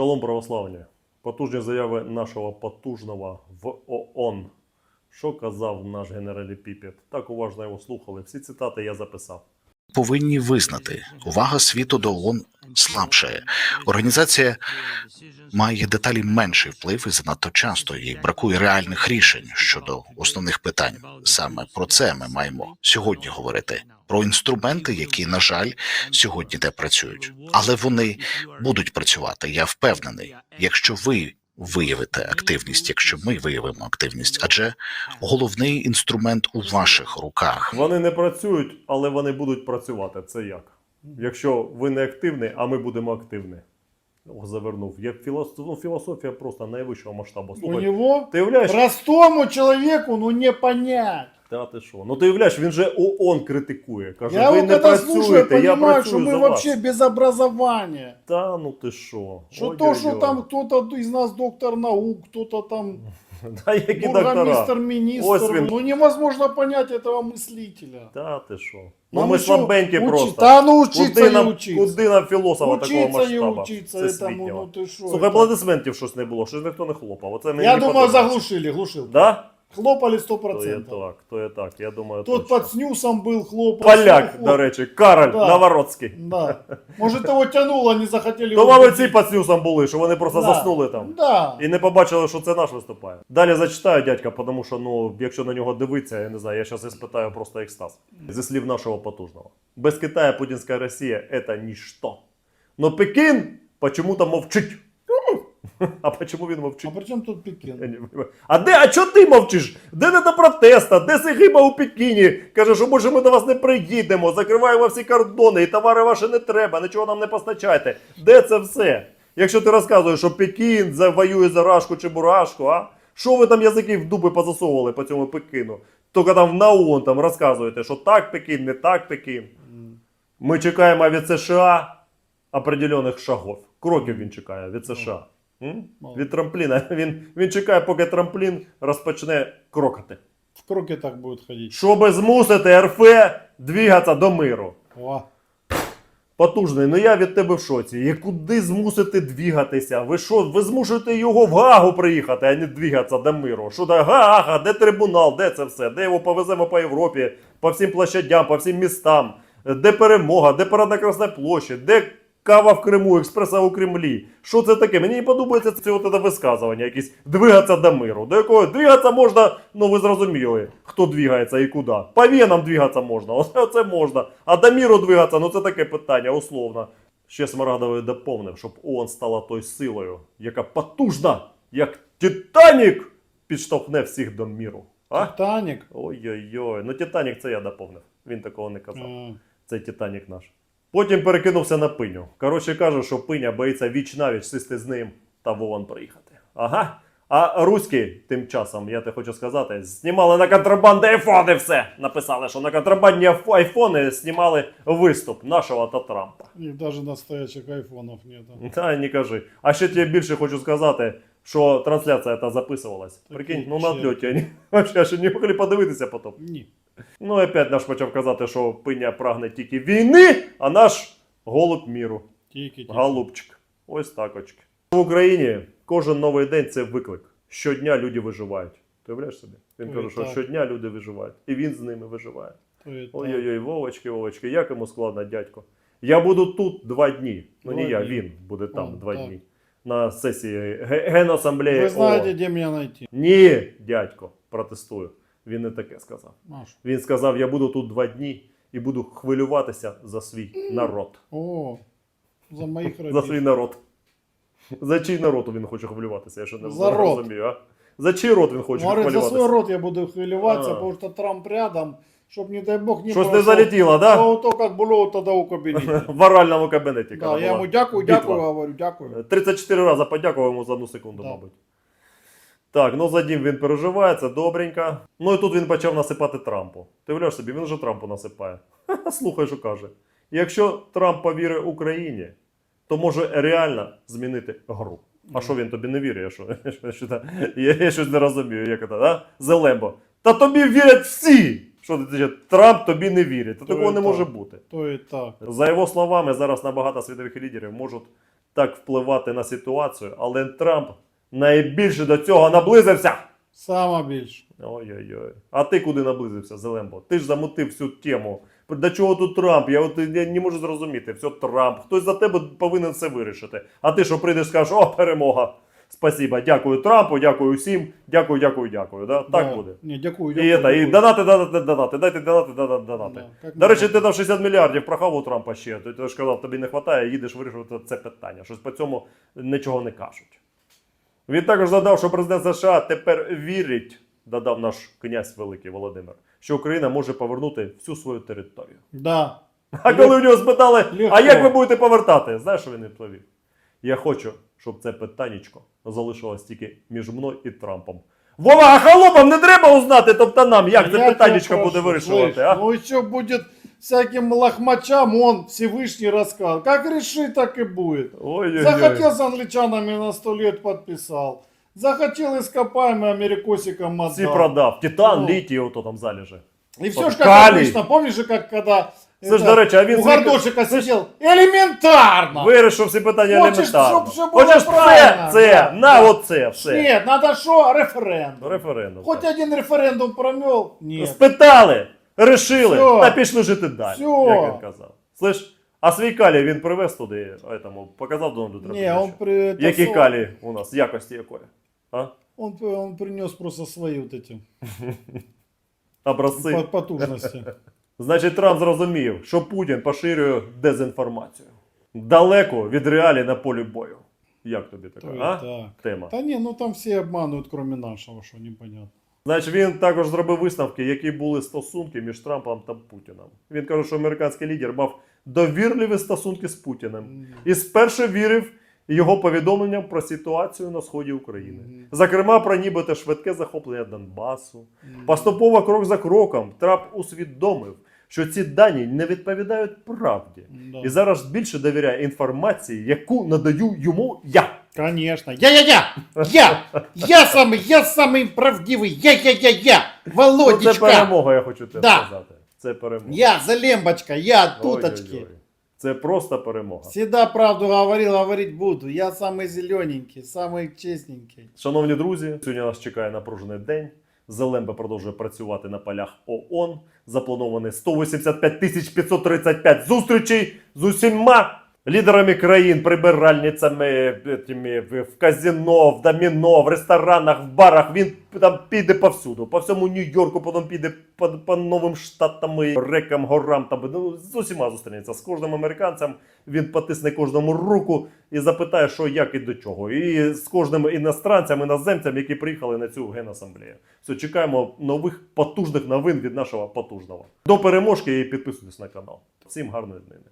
Шалом православні. Потужні заяви нашого потужного в ООН. Що казав наш генераліпіпед? Так уважно його слухали. Всі цитати я записав. повинні визнати, увага світу до ООН слабшає. Організація має деталі менший вплив і занадто часто їй бракує реальних рішень щодо основних питань. Саме про це ми маємо сьогодні говорити. Про інструменти, які, на жаль, сьогодні не працюють, але вони будуть працювати. Я впевнений, якщо ви виявите активність, якщо ми виявимо активність, адже головний інструмент у ваших руках. Вони не працюють, але вони будуть працювати. Це як? Якщо ви не активні, а ми будемо активні. Завернув. Я філософ... ну, філософія просто найвищого масштабу. У Слухай, него ти уявляєш, простому человеку ну не понять. Та ти що? Ну ти являєш, він же ООН критикує. Каже, Я ви не это слушаю, працюєте, я понимаю, працюю что мы вообще без образования. Та ну ти що? Що то, что там кто-то из нас доктор наук, кто-то там Та які доктора? бургомистр, министр. Ось він. Ну невозможно понять этого мыслителя. Та ти що? Ну Нам ми еще слабенькі учи- просто. Да ну учиться Куди и нам, учиться. куди нам філософа такого Учиться и масштабу? учиться этому, всесвітнього? ну ты что. Слухай, аплодисментів щось не було, щось ніхто не хлопав. Оце мені Я не думаю, подобається. заглушили, глушил. Да? Хлопали сто То є так, то є так, я думаю, Тот точно. под снюсом был, хлопал. Поляк, до речі, Кароль Да. Навородський. Да. Может его тянуло, не захотели То мабуть, ці під снюсом були, що вони просто Да. заснули там. Да. І не побачили, що це наш виступає. Далі зачитаю дядька, тому що ну, якщо на нього дивитися, я не знаю, я зараз і спитаю просто екстаз. Зі слів нашого потужного. Без Китая путінська Росія це ніщо. Но Пекін почему-то мовчить. А почему він мовчить? А при чем тут Я Пекин? А де, а чого ти мовчиш? Де не до протеста? Де Сигиба у Пекіні? Каже, що може ми до вас не приїдемо, закриваємо всі кордони, і товари ваші не треба, нічого нам не постачайте. Де це все? Якщо ти розказуєш, що Пекін за- воює за Рашку чи Бурашку, а? Що ви там язики в дуби позасовували по цьому Пекіну? Тільки там на ООН там розказуєте, що так Пекін, не так Пекін. Ми чекаємо від США определених шагов. Кроків він чекає від США. М? Від трампліна. Він, він чекає, поки трамплін розпочне крокати. В круге так будет ходить. Щоб змусити РФ двигатися до миру. О, Потужний, ну я від тебе в шоці. І куди змусити двігатися? Ви що, ви змушуєте його в Гагу приїхати, а не двігатися до миру? Що да Гага, де трибунал, де це все? Де його повеземо по Європі, по всім площадям, по всім містам? Де перемога, де парадна Красна площадь, де кава в Криму, експреса у Кремлі? Що це таке? Мені не подобається це от це висказування, якісь двигатися до миру. До якого двигатися можна, ну ви зрозуміли, хто двигається і куди. По венам двигатися можна, оце, оце можна. А до миру двигатися, ну це таке питання, условно. Ще Смарагдовий доповнив, щоб ООН стала той силою, яка потужна, як Титанік, підштовхне всіх до міру. А? Титаник. Ой-ой-ой. Ну Титанік це я доповнив. Він такого не казав. М, Цей Титанік наш. Потім перекинувся на пиню. Коротше каже, що пиня боїться віч навіч сісти з ним та в ООН приїхати. Ага. А руські тим часом, я те хочу сказати, знімали на контрабанді айфони все. Написали, що на контрабандні айфони знімали виступ нашого та Трампа. И даже настоящих айфонов нет. Та не кажи. А ще тебе більше хочу сказати, що трансляція та записувалась. Так Прикинь, ну на ще. вони вообще ще не могли подивитися потім. Ні. Ну, і опять наш почав казати, що пиня прагне тільки війни, а наш голуб міру. Тільки, тільки. Голубчик. Ось так очки. В Україні кожен новий день це виклик. Щодня люди виживають. Ти уявляєш собі? Він каже, що щодня люди виживають. І він з ними виживає. Ой-ой-ой, Вовочки, Вовочки, як йому складно, дядько. Я буду тут два дні. Ну не я, він буде там два дні. На сесії Генасамблеї. Ви знаєте, де мене знайти. Ні, дядько, протестую. Він не таке сказав. Маш. Він сказав: я буду тут два дні і буду хвилюватися за свій народ. О, за моїх За свій народ. За чий народ він хоче хвилюватися? Я ще не За розумію, а? За чий род він хоче Говорить, за свій хвилюватися? рот я буду хвилюватися, тому що Трамп рядом, щоб, не дай Бог, не Щось не залетіло, да? То, то, як було тоді у кабінеті. В оральному кабінеті. Да, я йому дякую, дякую, говорю, дякую. 34 рази подякував йому за одну секунду, Да. мабуть. Так, ну за дім він переживає, це добренько. Ну і тут він почав насипати Трампу. Ти уявляєш собі, він вже Трампу насипає. Слухай, що каже. Якщо Трамп повірить Україні, то може реально змінити гру. А що він тобі не вірить? Я, я, я, щось не розумію, як це, да? Зелебо. Та тобі вірять всі! Що ти ти- Трамп тобі не вірить. Та То такого не так. може бути. То і так. За його словами, зараз набагато світових лідерів можуть так впливати на ситуацію, але Трамп найбільше до цього наблизився. Саме більше. Ой-ой-ой. А ти куди наблизився, Зелембо? Ти ж замутив всю тему. До чого тут Трамп? Я от я не можу зрозуміти. Все Трамп. Хтось за тебе повинен все вирішити. А ти що прийдеш, скажеш, о, перемога. Спасибо, дякую Трампу, дякую всім, дякую, дякую, дякую. Да? Так Да. буде. Ні, дякую, І, дякую. это, і донати, донати, донати, дайте донати, донати, донати. Да, До речі, ти там 60 мільярдів прохав у Трампа ще. Ти ж казав, тобі не вистачає, їдеш вирішувати це питання. Щось по цьому нічого не кажуть. Він також додав, що президент США тепер вірить, додав наш князь Великий Володимир, що Україна може повернути всю свою територію. Да. А коли в нього спитали, Легко. а як ви будете повертати? Знаєш, що він відповів? Я хочу, щоб це питаннячко залишилось тільки між мною і Трампом. Вова, а холопам не треба узнати, тобто нам, як це Я питаннячко тебя буде вирішувати, слышь, а? Ну еще будет всяким лохмачам он Всевышний рассказал. Как решит, так и будет. Ой-ой-ой. Захотел с англичанами на сто лет подписал. Захотел ископаемый америкосикам Всі отдал. продав. Титан, Ну. літій, ото там залежи. И все Вот же как калий. обычно. Помнишь же, как когда Це ж, это, до речі, а він у свій- Гордошика сидел? Элементарно! вирішив всі питання Хочеш, елементарно. щоб все було Хочеш це, правильно? це, Да, на да. оце, все. Нет, надо что? Референдум. Референдум. Хоть так. один референдум промел? Нет. Спитали, решили, Всьо. та пішли жити далі, Всьо. як він казав. Слиш, а свій калій він привез туди, этому, показав Дональду Не, Трампу. он при... это Які со- калії у нас, якості якої? А? Он, он принес просто свои вот эти Образці. по- потужности. Значить, Трамп зрозумів, що Путін поширює дезінформацію. Далеко від реалій на полі бою. Як тобі така, То а? так. Тема. Да не, ну там все обманывают, кроме нашего, что непонятно. Значить, він також зробив висновки, які були стосунки між Трампом та Путіним. Він каже, що американський лідер мав довірливі стосунки з Путіним. І спершу вірив його повідомленням про ситуацію на сході України. Зокрема, про нібито швидке захоплення Донбасу. Поступово крок за кроком Трамп усвідомив, що ці дані не відповідають правді. І зараз більше довіряє інформації, яку надаю йому я. Конечно. Я-я-я! Я! Я самый, я самый правдивый! Я-я-я-я! Ну, це Володечка! перемога, я хочу тебе Да. сказати. Це перемога. Я Залембочка, я Ой-ой-ой. туточки. Це просто перемога. Всегда правду говорил, говорить буду. Я самый зелененький, самый честненький. Шановні друзі, сьогодні нас чекає напружений день. Зелембе продовжує працювати на полях ООН. Заплановано 185 тисяч 535 зустрічей з усіма лідерами країн, прибиральницями, этими, в казино, в доміно, в ресторанах, в барах. Він там піде повсюду. По всьому Нью-Йорку, потім піде по, по новим штатам, рекам, горам. Там, ну, з усіма зустрінеться. З кожним американцем він потисне кожному руку і запитає, що як і до чого. І з кожним іностранцям, іноземцям, які приїхали на цю генасамблею. Все, чекаємо нових потужних новин від нашого потужного. До переможки і підписуйтесь на канал. Всім гарної днини.